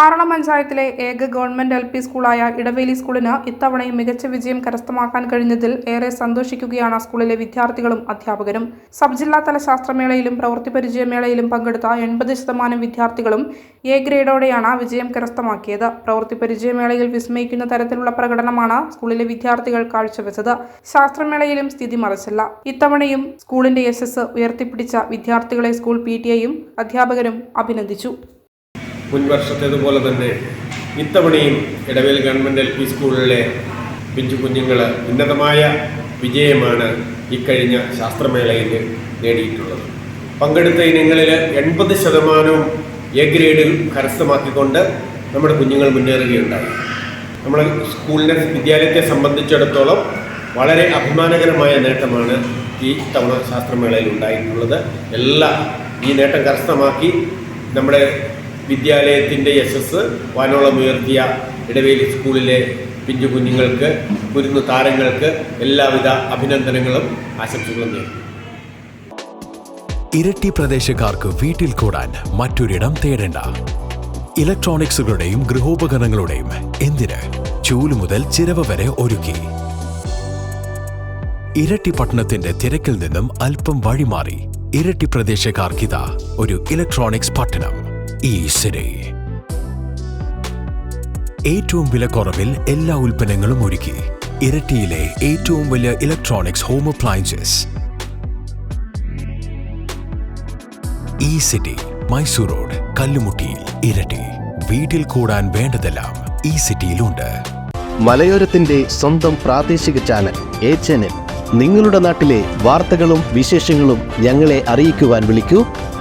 ആറളം പഞ്ചായത്തിലെ ഏക government L P സ്കൂളായ ഇടവേലി സ്കൂളിന് ഇത്തവണയും മികച്ച വിജയം കരസ്ഥമാക്കാൻ കഴിഞ്ഞതിൽ ഏറെ സന്തോഷിക്കുകയാണ് സ്കൂളിലെ വിദ്യാർത്ഥികളും അധ്യാപകരും. സബ് ജില്ലാതല ശാസ്ത്രമേളയിലും പ്രവൃത്തി പരിചയമേളയിലും പങ്കെടുത്ത എൺപത് ശതമാനം വിദ്യാർത്ഥികളും എ ഗ്രേഡോടെയാണ് വിജയം കരസ്ഥമാക്കിയത്. പ്രവൃത്തി പരിചയമേളയിൽ വിസ്മയിക്കുന്ന തരത്തിലുള്ള പ്രകടനമാണ് സ്കൂളിലെ വിദ്യാർത്ഥികൾ കാഴ്ചവെച്ചത്. ശാസ്ത്രമേളയിലും സ്ഥിതി മറിച്ചില്ല. ഇത്തവണയും സ്കൂളിന്റെ യശസ് ഉയർത്തിപ്പിടിച്ച വിദ്യാർത്ഥികളെ സ്കൂൾ പി അധ്യാപകരും അഭിനന്ദിച്ചു. മുൻവർഷത്തേതുപോലെ തന്നെ ഇത്തവണയും ഇടവേൽ ഗവൺമെന്റ് എൽ പി സ്കൂളിലെ പിഞ്ചു കുഞ്ഞുങ്ങൾ ഉന്നതമായ വിജയമാണ് ഇക്കഴിഞ്ഞ ശാസ്ത്രമേളയിൽ നേടിയിട്ടുള്ളത്. പങ്കെടുത്ത ഇനങ്ങളിൽ എൺപത് ശതമാനവും എ ഗ്രേഡിൽ കരസ്ഥമാക്കിക്കൊണ്ട് നമ്മുടെ കുഞ്ഞുങ്ങൾ മുന്നേറുകയുണ്ടായി. നമ്മുടെ സ്കൂളിനെ വിദ്യാലയത്തെ സംബന്ധിച്ചിടത്തോളം വളരെ അഭിമാനകരമായ നേട്ടമാണ് ഈ തവണ ശാസ്ത്രമേളയിൽ ഉണ്ടായിട്ടുള്ളത്. എല്ലാ ഈ നേട്ടം കരസ്ഥമാക്കി നമ്മുടെ വിദ്യാലയത്തിന്റെ യശസ് വാനോളം ഉയർത്തിയ ഇടവേലി സ്കൂളിലെ പിഞ്ചു കുഞ്ഞുങ്ങൾക്ക് കുരുന്നു താരങ്ങൾക്ക് എല്ലാവിധ അഭിനന്ദനങ്ങളും ആശംസകളും നേരുന്നു. ഇരട്ടി പ്രദേശക്കാർക്ക് വീട്ടിൽ കൂടാൻ മറ്റൊരിടം തേടേണ്ട. ഇലക്ട്രോണിക്സുകളുടെയും ഗൃഹോപകരണങ്ങളുടെയും എന്തിന് ചൂൽ മുതൽ ചിരവ വരെ ഒരുക്കി? ഇരട്ടി പട്ടണത്തിന്റെ തിരക്കിൽ നിന്നും അല്പം വഴിമാറി ഇരട്ടി പ്രദേശക്കാർക്കിതാ ഒരു ഇലക്ട്രോണിക്സ് പട്ടണം. ഈ സിറ്റി ഏറ്റവും വിലക്കുറവിൽ എല്ലാ ഉൽപ്പന്നങ്ങളും ഒരുക്കി. ഇരട്ടിയിലെ ഏറ്റവും വലിയ ഇലക്ട്രോണിക്സ് ഹോം അപ്ലയൻസസ് ഈ സിറ്റി മൈസൂർ റോഡ് കല്ലുമുട്ടിയിൽ ഇരട്ടി. വീട്ടിൽ കൂടാൻ വേണ്ടതെല്ലാം ഈ സിറ്റിയിലുണ്ട് മലയോരത്തിന്റെ സ്വന്തം പ്രാദേശിക ചാനൽ എ ചാനൽ നിങ്ങളുടെ നാട്ടിലെ വാർത്തകളും വിശേഷങ്ങളും ഞങ്ങളെ അറിയിക്കുവാൻ വിളിക്കൂ.